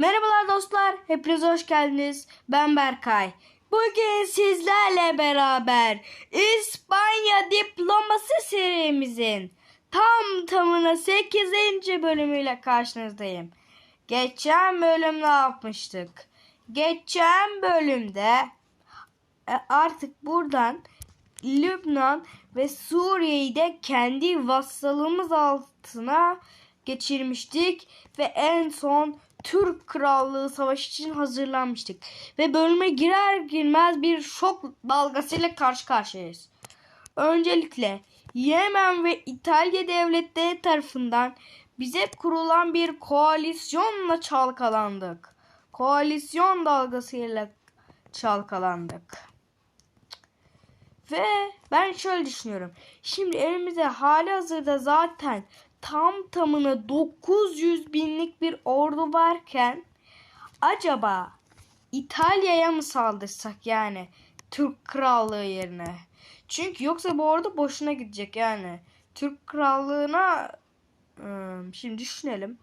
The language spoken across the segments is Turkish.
Merhabalar dostlar, hepiniz hoş geldiniz. Ben Berkay. Bugün sizlerle beraber İspanya diploması serimizin tam tamına 8. bölümüyle karşınızdayım. Geçen bölüm ne yapmıştık? Geçen bölümde e, artık buradan Lübnan ve Suriye'yi de kendi vassalımız altına geçirmiştik ve en son Türk Krallığı Savaşı için hazırlanmıştık. Ve bölüme girer girmez bir şok dalgasıyla karşı karşıyayız. Öncelikle Yemen ve İtalya devletleri tarafından bize kurulan bir koalisyonla çalkalandık. Koalisyon dalgasıyla çalkalandık. Ve ben şöyle düşünüyorum. Şimdi elimizde hali hazırda zaten tam tamına 900 binlik bir ordu varken acaba İtalya'ya mı saldırsak yani Türk Krallığı yerine? Çünkü yoksa bu ordu boşuna gidecek yani. Türk Krallığı'na ım, şimdi düşünelim.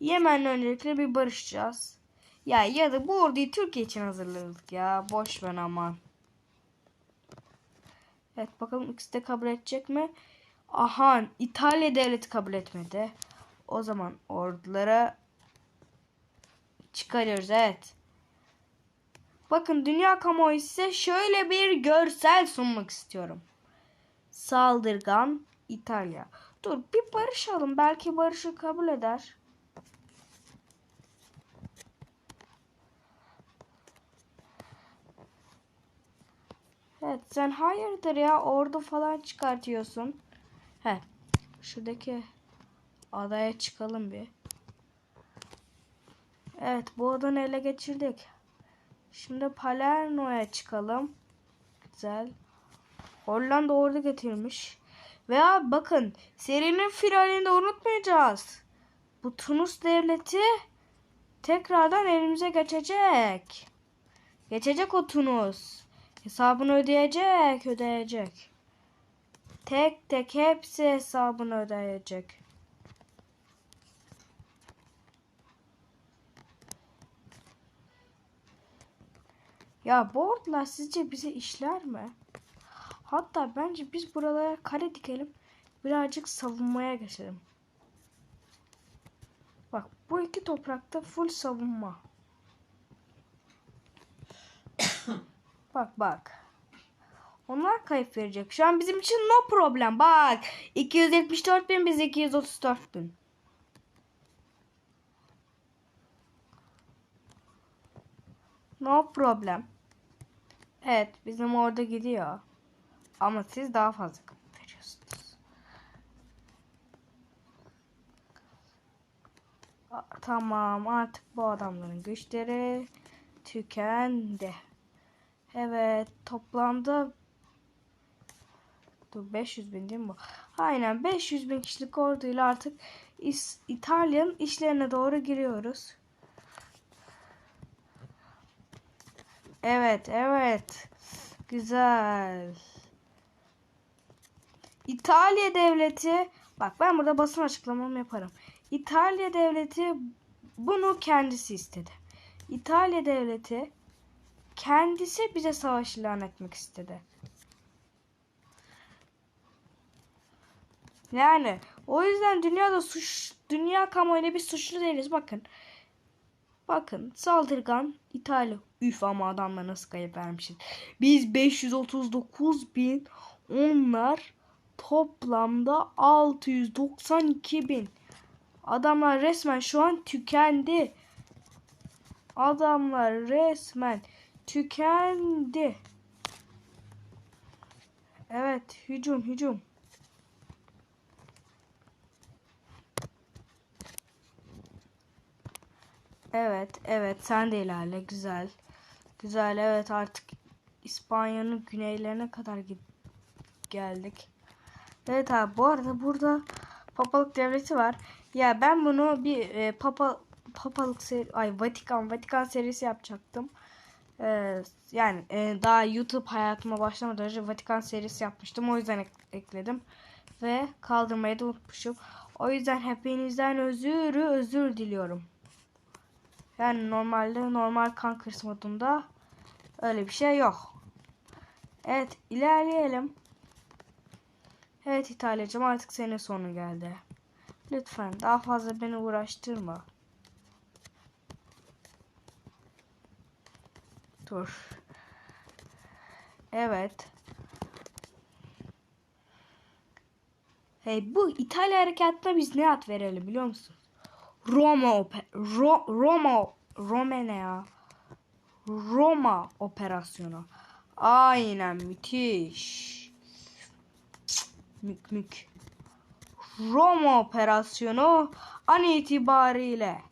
Yemen'le öncelikle bir barışacağız. Ya ya da bu orduyu Türkiye için hazırladık ya. Boş ver aman. Evet bakalım ikisi de kabul edecek mi? Aha İtalya devleti kabul etmedi. O zaman ordulara çıkarıyoruz evet. Bakın dünya kamuoyu size şöyle bir görsel sunmak istiyorum. Saldırgan İtalya. Dur bir barışalım. Belki barışı kabul eder. Evet sen hayırdır ya ordu falan çıkartıyorsun. He şuradaki adaya çıkalım bir. Evet bu adanı ele geçirdik. Şimdi Palermo'ya çıkalım. Güzel. Hollanda ordu getirmiş. Veya bakın serinin finalinde unutmayacağız. Bu Tunus devleti tekrardan elimize geçecek. Geçecek o Tunus. Hesabını ödeyecek, ödeyecek. Tek tek hepsi hesabını ödeyecek. Ya bu ordular sizce bize işler mi? Hatta bence biz buralara kale dikelim. Birazcık savunmaya geçelim. Bak bu iki toprakta full savunma. bak bak. Onlar kayıp verecek. Şu an bizim için no problem. Bak 274 bin biz 234 bin. No problem. Evet bizim orada gidiyor. Ama siz daha fazla veriyorsunuz. Tamam artık bu adamların güçleri tükendi. Evet toplamda Dur 500 bin değil mi bu? Aynen 500 bin kişilik orduyla artık İtalya'nın işlerine doğru giriyoruz. Evet evet. Güzel. İtalya devleti bak ben burada basın açıklamamı yaparım. İtalya devleti bunu kendisi istedi. İtalya devleti kendisi bize savaş ilan etmek istedi. Yani o yüzden dünyada suç dünya kamuoyuna bir suçlu değiliz bakın. Bakın saldırgan İtalya. Üf ama adamlar nasıl kayıp vermişiz. Biz 539 bin onlar toplamda 692 bin. Adamlar resmen şu an tükendi. Adamlar resmen tükendi. Evet hücum hücum. Evet, evet sen de ilerle. Güzel. Güzel, evet artık İspanya'nın güneylerine kadar geldik. Evet abi bu arada burada papalık devleti var. Ya ben bunu bir e, papa papalık seri ay Vatikan Vatikan serisi yapacaktım. Ee, yani e, daha YouTube hayatıma başlamadan önce Vatikan serisi yapmıştım. O yüzden ek- ekledim. Ve kaldırmayı da unutmuşum. O yüzden hepinizden özür özür diliyorum. Yani normalde normal Conquerors modunda öyle bir şey yok. Evet ilerleyelim. Evet İtalyacım artık senin sonu geldi. Lütfen daha fazla beni uğraştırma. Dur. Evet. Hey bu İtalya harekatına biz ne ad verelim biliyor musun? Roma oper Ro Roma Roma ne ya? Roma operasyonu. Aynen müthiş. Mük mük. Roma operasyonu an itibariyle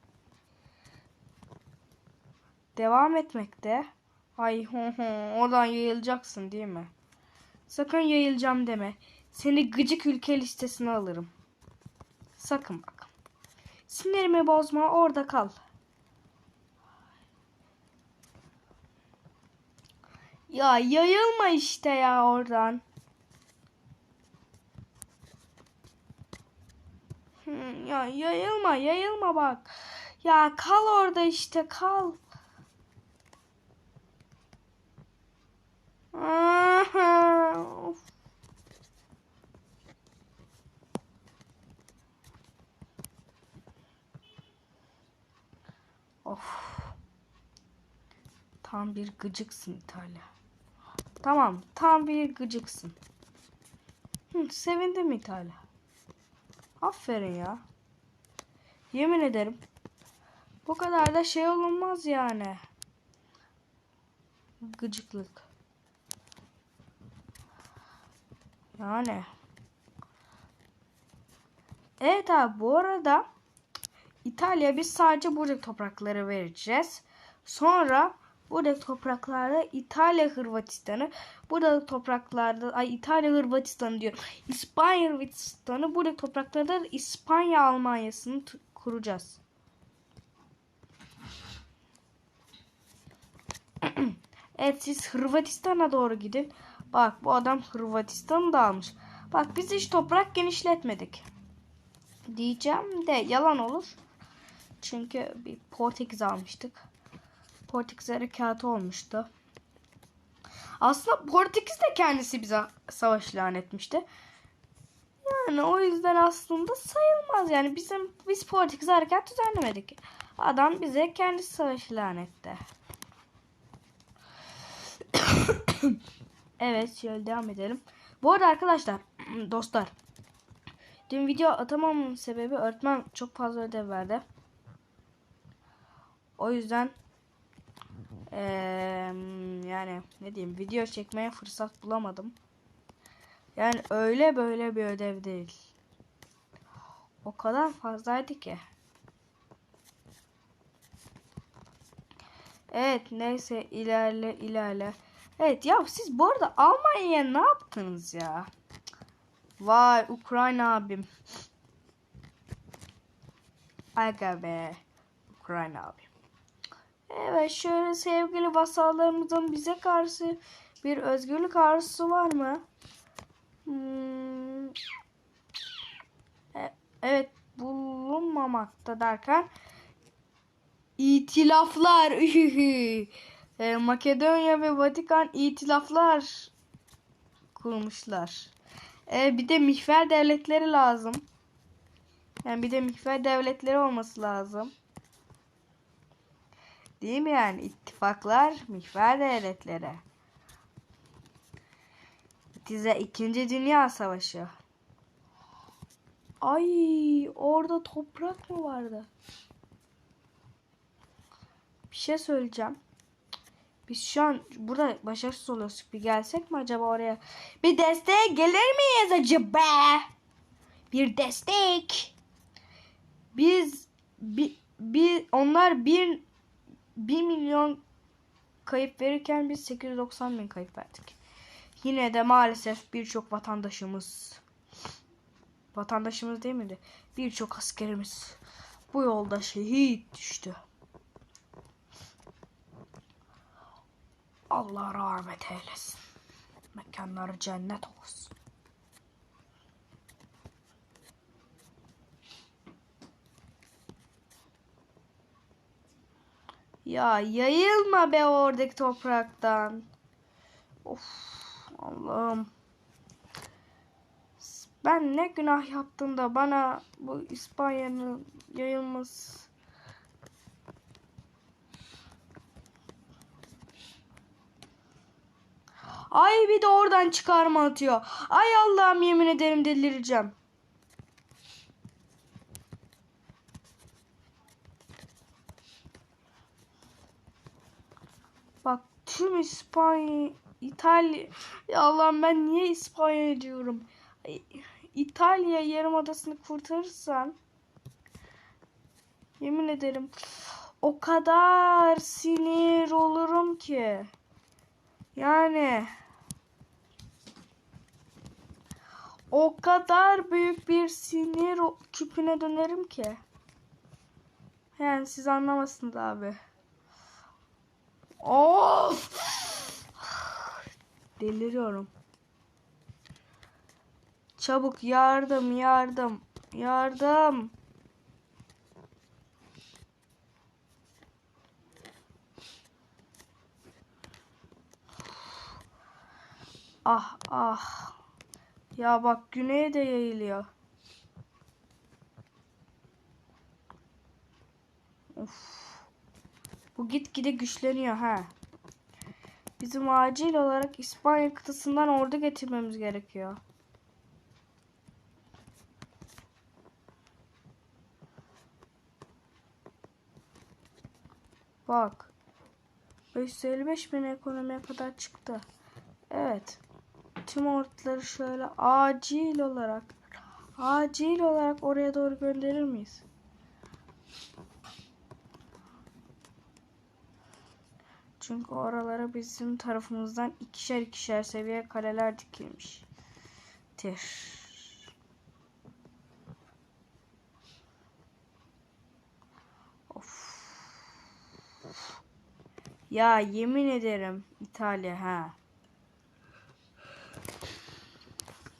devam etmekte. Ay ho ho oradan yayılacaksın değil mi? Sakın yayılacağım deme. Seni gıcık ülke listesine alırım. Sakın bak. Sinirimi bozma orada kal. Ya yayılma işte ya oradan. Hmm, ya yayılma yayılma bak. Ya kal orada işte kal. Aha, of. Tam bir gıcıksın İtalya. Tamam, tam bir gıcıksın. Hı, sevindim İtalya. Aferin ya. Yemin ederim. Bu kadar da şey olunmaz yani. Gıcıklık. Yani. Evet abi bu arada İtalya biz sadece buradaki toprakları vereceğiz. Sonra buradaki topraklarda İtalya Hırvatistan'ı burada topraklarda ay İtalya Hırvatistan'ı diyor. İspanya Hırvatistan'ı buradaki topraklarda da İspanya Almanya'sını kuracağız. evet siz Hırvatistan'a doğru gidin. Bak bu adam Hırvatistan'ı da almış. Bak biz hiç toprak genişletmedik. Diyeceğim de yalan olur. Çünkü bir Portekiz almıştık. Portekiz harekatı olmuştu. Aslında Portekiz de kendisi bize savaş ilan etmişti. Yani o yüzden aslında sayılmaz. Yani bizim biz Portekiz harekat düzenlemedik. Adam bize kendisi savaş ilan etti. evet şöyle devam edelim. Bu arada arkadaşlar dostlar dün video atamamın sebebi öğretmen çok fazla ödev verdi. O yüzden ee, yani ne diyeyim video çekmeye fırsat bulamadım. Yani öyle böyle bir ödev değil. O kadar fazlaydı ki. Evet neyse ilerle ilerle. Evet ya siz bu arada Almanya'ya ne yaptınız ya? Vay Ukrayna abim. Aga be. Ukrayna abim. Evet şöyle sevgili vasallarımızın bize karşı bir özgürlük arzusu var mı? Hmm. E- evet bulunmamakta derken itilaflar e, Makedonya ve Vatikan itilaflar kurmuşlar. E, bir de mihver devletleri lazım. Yani bir de mihver devletleri olması lazım. Yani? ittifaklar mihver devletleri. Dize İkinci Dünya Savaşı. Ay orada toprak mı vardı? Bir şey söyleyeceğim. Biz şu an burada başarısız oluyoruz. Bir gelsek mi acaba oraya? Bir destek gelir miyiz acaba? Bir destek. Biz bir, bir onlar bir 1 milyon kayıp verirken biz 890 bin kayıp verdik. Yine de maalesef birçok vatandaşımız vatandaşımız değil miydi? Birçok askerimiz bu yolda şehit düştü. Allah rahmet eylesin. Mekanları cennet olsun. Ya yayılma be oradaki topraktan. Of Allah'ım. Ben ne günah yaptım da bana bu İspanya'nın yayılması Ay bir de oradan çıkarma atıyor. Ay Allah'ım yemin ederim delireceğim. Bak tüm İspanya, İtalya... Ya Allah'ım ben niye İspanya diyorum? İtalya yarımadasını kurtarırsan yemin ederim o kadar sinir olurum ki. Yani o kadar büyük bir sinir küpüne dönerim ki. Yani siz anlamasınız abi. Of! Deliriyorum. Çabuk yardım, yardım, yardım. Ah ah. Ya bak güneye de yayılıyor. Bu gitgide güçleniyor ha. Bizim acil olarak İspanya kıtasından ordu getirmemiz gerekiyor. Bak. 555 bin ekonomiye kadar çıktı. Evet. Tüm orduları şöyle acil olarak acil olarak oraya doğru gönderir miyiz? Çünkü oralara bizim tarafımızdan ikişer ikişer seviye kaleler dikilmiş. Tir. Of. Ya yemin ederim İtalya ha.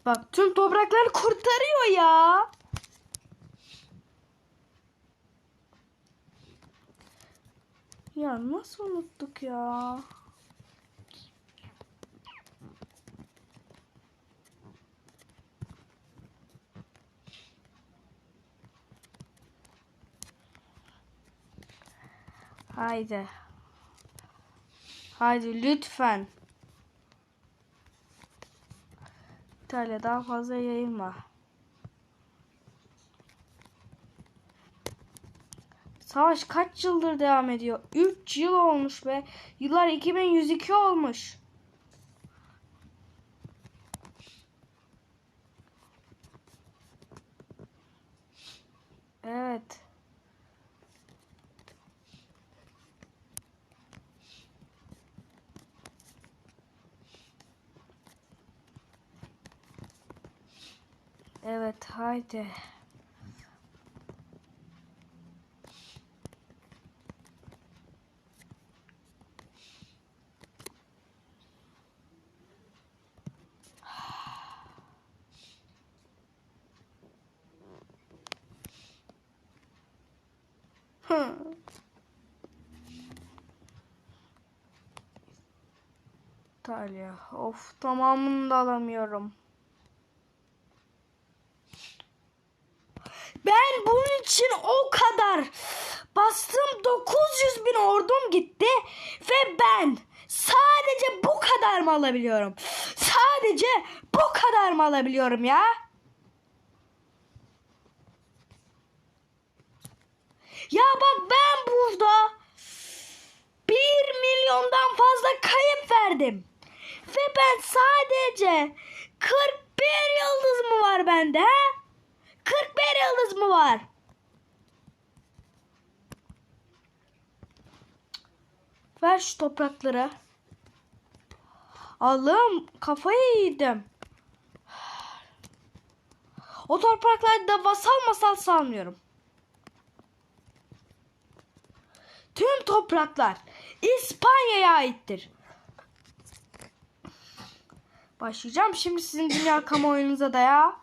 Bak tüm toprakları kurtarıyor ya. Ya nasıl unuttuk ya? Haydi. Haydi lütfen. İtalya daha fazla yayılma. Savaş kaç yıldır devam ediyor? 3 yıl olmuş be. Yıllar 2102 olmuş. Evet. Evet haydi. İtalya. Of tamamını da alamıyorum. Ben bunun için o kadar bastım 900 bin ordum gitti ve ben sadece bu kadar mı alabiliyorum? Sadece bu kadar mı alabiliyorum ya? Ya bak ben burada 1 milyondan fazla kayıp verdim. Ve ben sadece 41 yıldız mı var bende ha? 41 yıldız mı var? Ver şu toprakları. Allah'ım kafayı yedim. O topraklarda vasal masal salmıyorum. Tüm topraklar İspanya'ya aittir. Başlayacağım şimdi sizin dünya kamuoyunuza da ya.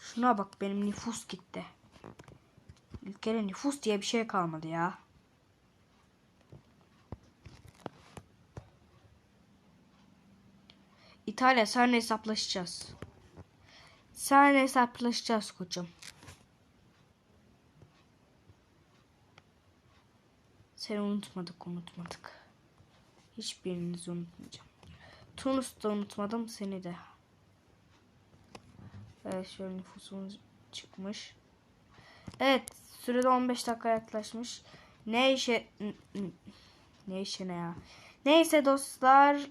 Şuna bak benim nüfus gitti. Ülkede nüfus diye bir şey kalmadı ya. İtalya seninle hesaplaşacağız. Seninle hesaplaşacağız koçum. Seni unutmadık unutmadık. Hiçbirinizi unutmayacağım. Tunus'u da unutmadım seni de. Evet şöyle nüfusumuz çıkmış. Evet sürede 15 dakika yaklaşmış. Ne işe ne işe ne ya? Neyse dostlar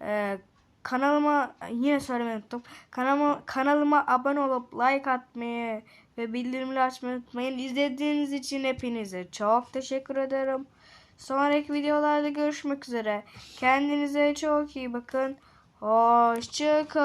e, kanalıma yine söylemeyi unuttum. Kanalıma, kanalıma abone olup like atmayı ve bildirimleri açmayı unutmayın. İzlediğiniz için hepinize çok teşekkür ederim. Sonraki videolarda görüşmek üzere. Kendinize çok iyi bakın. Hoşçakalın.